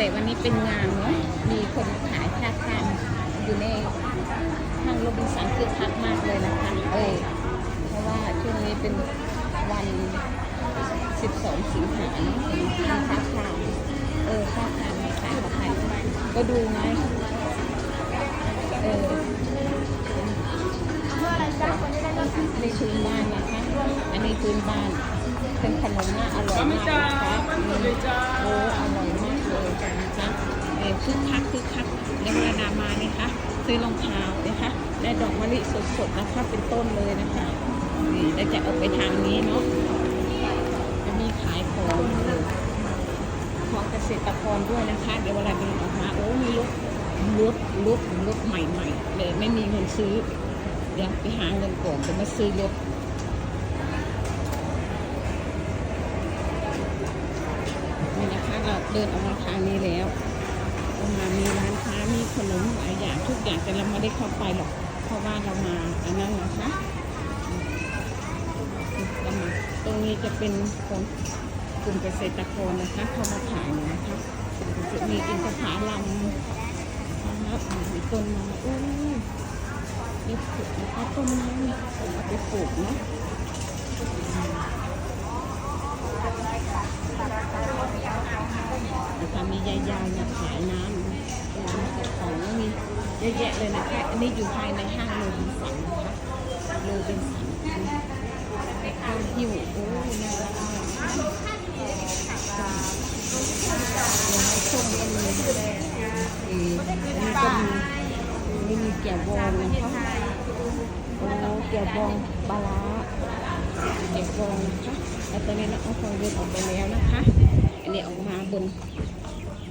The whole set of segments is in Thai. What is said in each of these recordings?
แต่วันนี้เป็นงานเนาะมีคนขายชาทานอยู่ในห้างโรบินสันคือคักมากเลยนะคะเออเพราะว่าช่วงนี้เป็นวัน 12 สิงหาเนาะมีชาทานเออชาทานขายกับใครก็ดูไหมเออในพื้นบ้านนะคะ อันนี้พื้นบ้าน เป็นขนมน่าอร่อยมากนะคะโอ้อร่อย เออคึกคักคึกคักในเวลานามานี่คะซื้อรองเท้านะคะได้ดอกมะลิสดๆนะคะเป็นต้นเลยนะคะนี่แล้วจะออกไปทางนี้เนาะจะมีขายของของเกษตรกรด้วยนะคะ เดี๋ยวเวลาเดินออกมาโอ้มีรถรถรถรถใหม่ๆเลยไม่มีเงินซื้อ เดี๋ยวไปหาเงินก่อนจะมาซื้อรถนี่นะคะเราเดินออกมาทางนี้แล้ว กมามีร้านค้ามีขนมหลายอย่างทุกอย่างแต่เราไม่ได้เข้าไปหรอก เพราะว่าเรามาอันนั้นนะคะเรามาตรงนี้จะเป็นของกลุ่มเกษตรกรนะคะเขามาขายนะคะจะมีอินทผลัมนะครับมีต้นไม้อู้นี่ปลูกนะคะต้นไม้เนี่ยเอาไปปลูกเนาะ อะแยะเลยนะคะ อันนี้อยู่ภายในห้างโรบินสันนะคะโรบินสันข้าวหิ้วโอ้น่ารักมากส้มก็มีอันนี้ก็มีนี่มีแก้วบองนะคะโอ้แก้วบองปลาร้าแก้วบองนะคะแล้วตอนนี้เราเอาของเดินออกไปแล้วนะคะ อันนี้ออกมาบน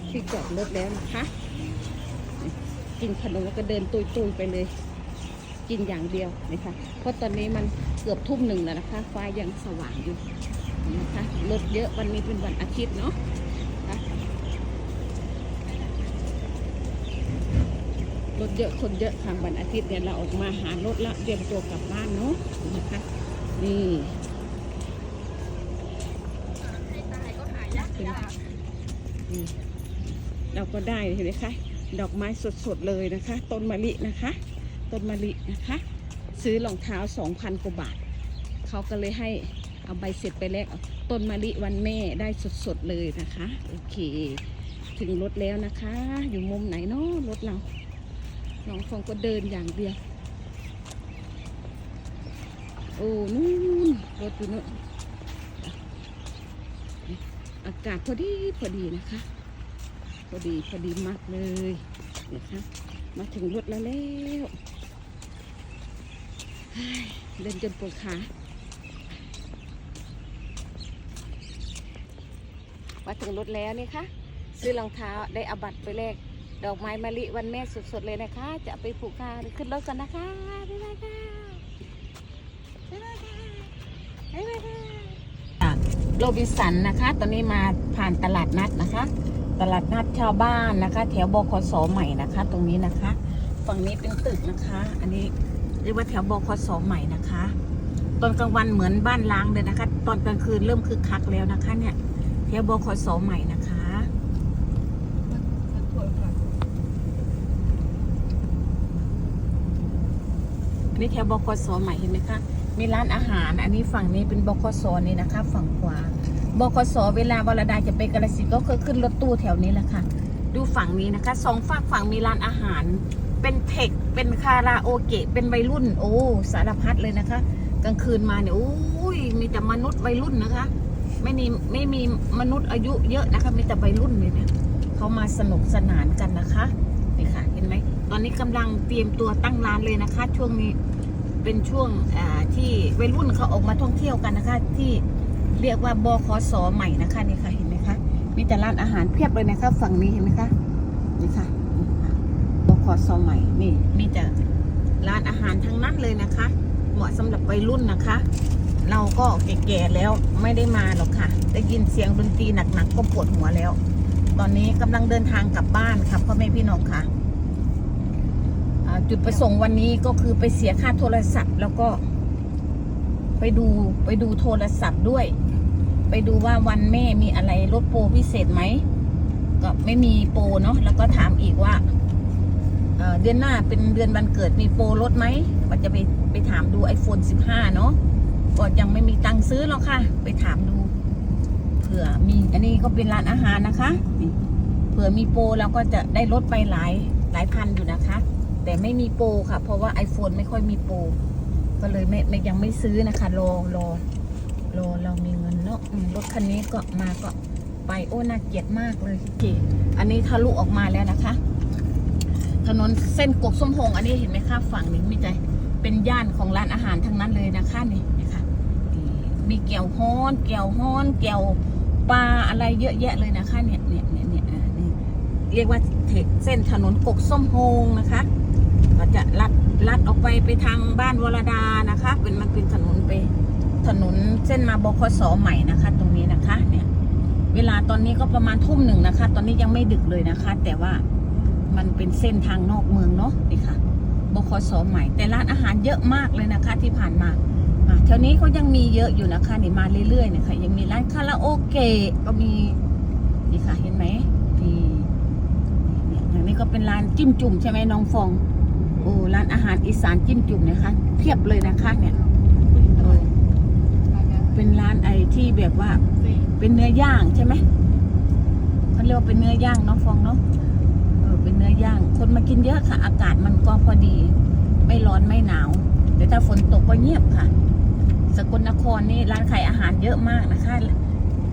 ที่จอดรถแล้วนะคะ กินขนมแล้วก็เดินตุยๆไปเลย กินอย่างเดียวนะคะเพราะตอนนี้มันเกือบทุ่มหนึ่งแล้วนะคะ ฟ้ายังสว่างอยู่นะคะรถเยอะวันนี้เป็นวันอาทิตย์เนาะนะคะรถเยอะคนเยอะทางวันอาทิตย์เนี่ยเราออกมาหารถละเตรียมตัวกลับบ้านเนาะนะคะนี่เป็นนี่เราก็ได้เห็นไหมคะ ดอกไม้สดๆเลยนะคะ ต้นมะลินะคะ ต้นมะลินะคะ ซื้อรองเท้า 2,000กว่าบาทเขาก็เลยให้เอาใบเสร็จไปแลกต้นมะลิวันแม่ได้สดๆเลยนะคะ โอเค ถึงรถแล้วนะคะ อยู่มุมไหนเนาะรถเราน้องฟองก็เดินอย่างเดียวโอ้นู่นรถอยู่นู่นอากาศพอดีพอดีนะคะ พอดีพอดีมากเลยนะคะมาถึงรถแล้วแล้วเฮ้ยเดินจนปวดขามาถึงรถแล้วนี่ค่ะซื้อรองเท้าได้อาบัตไปแลกดอกไม้มะลิวันแม่สดๆเลยนะคะ จะไปผูกค่ะขึ้นรถกันนะคะบ๊ายบายค่ะบ๊ายบายค่ะบ๊ายบายค่ะ โรบินสันนะคะ ตอนนี้มาผ่านตลาดนัดนะคะ ตลาดนัดชาวบ้านนะคะ แถวบคสใหม่นะคะ ตรงนี้นะคะ ฝั่งนี้เป็นตึกนะคะ อันนี้เรียกว่าแถวบคสใหม่นะคะ ตอนกลางวันเหมือนบ้านล้างเลยนะคะ ตอนกลางคืนเริ่มคึกคักแล้วนะคะ เนี่ย แถวบคสใหม่นะคะนนี้แถวบคสใหม่เห็นไหมคะ มีร้านอาหาร อันนี้ฝั่งนี้เป็นบคสนี่นะคะ ฝั่งขวาบคสเวลาวรดาจะไปกาลสินก็เคยขึ้นรถตู้แถวนี้แหละค่ะ ดูฝั่งนี้นะคะสองฝากฝั่งมีร้านอาหาร เป็นเทคเป็นคาราโอเกะเป็นวัยรุ่น โอ้สารพัดเลยนะคะ กลางคืนมาเนี่ยโอ้ยมีแต่มนุษย์วัยรุ่นนะคะ ไม่มีไม่มีมนุษย์อายุเยอะนะคะมีแต่วัยรุ่นเลยเนี่ยเขามาสนุกสนานกันนะคะนี่ค่ะเห็นไหมตอนนี้กำลังเตรียมตัวตั้งร้านเลยนะคะ ช่วงนี้ เป็นช่วงที่วัยรุ่นเขาออกมาท่องเที่ยวกันนะคะ ที่เรียกว่าบคสใหม่นะคะนี่ค่ะเห็นไหมคะมีแต่ร้านอาหารเพียบเลยนะคะฝั่งนี้เห็นไหมคะนี่ค่ะบคสใหม่นี่มีแต่ร้านอาหารทั้งนั้นเลยนะคะ เหมาะสำหรับวัยรุ่นนะคะ เราก็แก่ๆแล้วไม่ได้มาหรอกค่ะได้ยินเสียงดนตรีหนักๆก็ปวดหัวแล้ว ตอนนี้กำลังเดินทางกลับบ้านค่ะพ่อแม่พี่น้องค่ะอ่า จุดประสงค์วันนี้ก็คือไปเสียค่าโทรศัพท์ แล้วก็ ไปดูไปดูโทรศัพท์ด้วย ไปดูว่าวันแม่มีอะไรลดโปรพิเศษไหมก็ไม่มีโปรเนาะแล้วก็ถามอีกว่าเเดือนหน้าเป็นเดือนวันเกิดมีโปรลดไหมก็จะไปไปถามดู iPhone 15 เนาะก็ยังไม่มีตังค์ซื้อหรอกค่ะ ไปถามดู เผื่อมีอันนี้ก็เป็นร้านอาหารนะคะ เผื่อมีโปรเราก็จะได้ลดไปหลายหลายพันอยู่นะคะ แต่ไม่มีโปรค่ะ เพราะว่า iPhone ไม่ค่อยมีโปรก็เลยไม่ไม่ยังไม่ซื้อนะคะรอรอรอเรามีเงินเนาะรถคันนี้ก็มาก็ไปโอ้น่าเกลียดมากเลยโอเคอันนี้ทะลุออกมาแล้วนะคะ ถนนเส้นกกส้มโฮงอันนี้เห็นไหมคะฝั่งนี้มีใจเป็นย่านของร้านอาหารทั้งนั้นเลยนะคะนี่นะคะมีเกี่ยวฮ้อนเกี่ยวฮ้อนเกี่ยวปลาอะไรเยอะแยะเลยนะคะเนี่ยเนี่ยเนี่ยเนี่ยเรียกว่าเส้นถนนกกส้มโฮงนะคะ ก็จะลัดลัดออกไปไปทางบ้านวรดานะคะ เป็นมันเป็นถนนไป ถนนเส้นมาบคสใหม่นะคะ ตรงนี้นะคะ เนี่ย เวลาตอนนี้ก็ประมาณทุ่มหนึ่งนะคะ ตอนนี้ยังไม่ดึกเลยนะคะ แต่ว่ามันเป็นเส้นทางนอกเมืองเนาะนี่ค่ะบคสใหม่ แต่ร้านอาหารเยอะมากเลยนะคะ ที่ผ่านมาแถวนี้เขายังมีเยอะอยู่นะคะนี่มาเรื่อยๆเนี่ยค่ะยังมีร้านคาราโอเกะก็มีนี่ค่ะเห็นไหมนี่นี่ยอย่างนี้ก็เป็นร้านจิ้มจุ่มใช่ไหมน้องฟอง อ้ร้านอาหารอีสานจิ้มจุ่มนะคะเพียบเลยนะคะเนี่ยเออเป็นร้านไอที่แบบว่า เป็นเนื้อย่างใช่ไหมเขาเรียกว่าเป็นเนื้อย่างเนาะฟองเนาะเออเป็นเนื้อย่าง คนมากินเยอะค่ะ อากาศมันก็พอดี ไม่ร้อนไม่หนาวแต่ถ้าฝนตกก็เงียบค่ะ สกลนครนี่ร้านขายอาหารเยอะมากนะคะ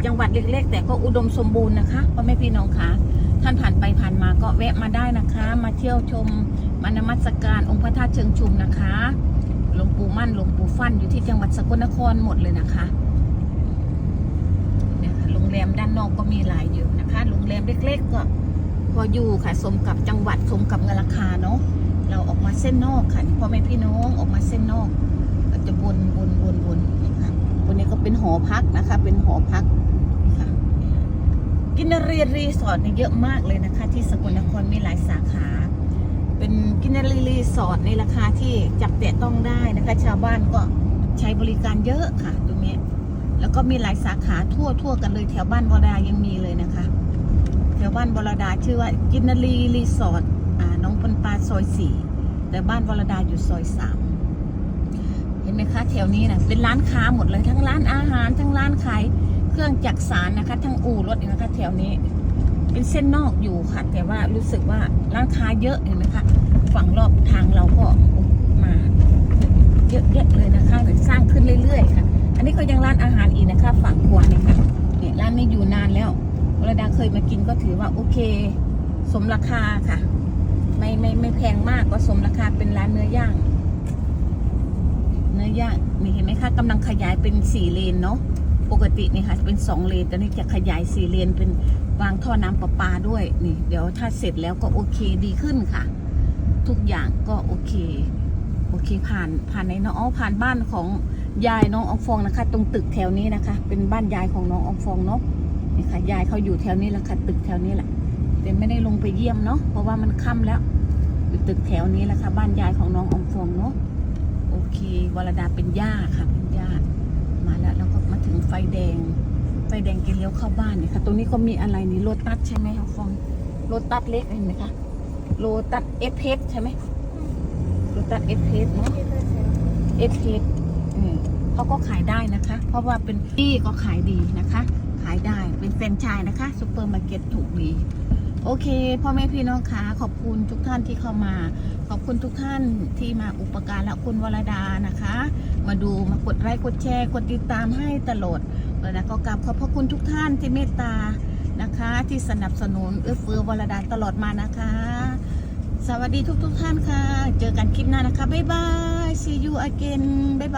จังหวัดเล็กๆ แต่ก็อุดมสมบูรณ์นะคะพ่อแม่พี่น้องคะ ท่านผ่านไปผ่านมาก็แวะมาได้นะคะ มาเที่ยวชมมานมัสการองค์พระธาตุเชิงชุมนะคะหลวงปู่มั่นหลวงปู่ฟั่นอยู่ที่จังหวัดสกลนครหมดเลยนะคะเนี่ยโรงแรมด้านนอกก็มีหลายอยู่นะคะโรงแรมเล็ก ๆ ก็พออยู่ค่ะสมกับจังหวัดสมกับเงินราคาเนาะเราออกมาเส้นนอกค่ะพ่อแม่พี่น้องออกมาเส้นนอก ก็จะวนวนวนวนนี่ค่ะวันนี้ก็เป็นหอพักนะคะ เป็นหอพัก กินรีรีสอร์ทเนี่ยเยอะมากเลยนะคะ ที่สกลนครมีหลายสาขา เป็นกินนารีรีสอร์ทในราคาที่จับแตะต้องได้นะคะ ชาวบ้านก็ใช้บริการเยอะค่ะตรงนี้ แล้วก็มีหลายสาขาทั่วทั่วกันเลยแถวบ้านวรดายังมีเลยนะคะ แถวบ้านวรดาชื่อว่ากินนารีรีสอร์ทอ่าน้องปนปลาซอยสี่แต่บ้านวรดาอยู่ซอยสามเห็นไหมคะแถวนี้นะเป็นร้านค้าหมดเลยทั้งร้านอาหารทั้งร้านขาย เครื่องจักสารนะคะ ทั้งอู่รถนะคะ แถวนี้ เป็นเส้นนอกอยู่ค่ะ แต่ว่ารู้สึกว่าร้านค้าเยอะเห็นไหมคะฝั่งรอบทางเราก็มา เยอะแยะเลยนะคะหมือสร้างขึ้นเรื่อยๆค่ะ อันนี้ก็ยังร้านอาหารอีกนะคะ ฝั่งขวาเนี่ยค่ะเนี่ยร้านนี้อยู่นานแล้ววรดาเคยมากินก็ถือว่าโอเค สมราคาค่ะ ไม่ไม่ไม่แพงมากก็สมราคาเป็นร้านเนื้อย่าง เนื้อย่างนี่เห็นไหมคะกำลังขยายเป็นสี่เลนเนาะ ปกตินี่ค่ะเป็นสองเลนตอนนี้จะขยายสี่เลนเป็นวางท่อน้ำประปาด้วยนี่ เดี๋ยวถ้าเสร็จแล้วก็โอเคดีขึ้นค่ะ ทุกอย่างก็โอเค โอเคผ่านผ่านในน้องอ๋อผ่านบ้านของยายน้องอองฟองนะคะ ตรงตึกแถวนี้นะคะ เป็นบ้านยายของน้องอองฟองเนาะนี่ค่ะยายเขาอยู่แถวนี้แหละค่ะตึกแถวนี้แหละแต่ไม่ได้ลงไปเยี่ยมเนาะเพราะว่ามันค่ำแล้วอยู่ตึกแถวนี้แหละค่ะบ้านยายของน้องอองฟองเนาะโอเควรดาเป็นย่าค่ะเป็นย่า มาแล้วแล้วก็มาถึงไฟแดง ไฟแดงแกเลี้ยวเข้าบ้านเนี่ยค่ะ ตรงนี้ก็มีอะไรนี่โลตัสใช่ไหมคะฟองโลตัสเล็กเห็นไหมคะโลตัสเอฟเพใช่ไหมโลตัสเอฟเพเนาะเอฟเพเขาก็ขายได้นะคะ เพราะว่าเป็นที่ก็ขายดีนะคะ ขายได้เป็นแฟรนไชส์นะคะซูเปอร์มาร์เก็ตถูกดี โอเคพ่อแม่พี่น้องคะขอบคุณทุกท่านที่เข้ามา ขอบคุณทุกท่านที่มาอุปการะคุณวรดานะคะ มาดูมากดไลค์กดแชร์กดติดตามให้ตลอดเลยนะก็กราบขอบพระคุณทุกท่านที่เมตตานะคะ ที่สนับสนุนเอื้อเฟื้อวรดาตลอดมานะคะ สวัสดีทุกทุกท่านค่ะ เจอกันคลิปหน้านะคะบ๊ายบาย see you again บ๊ายบาย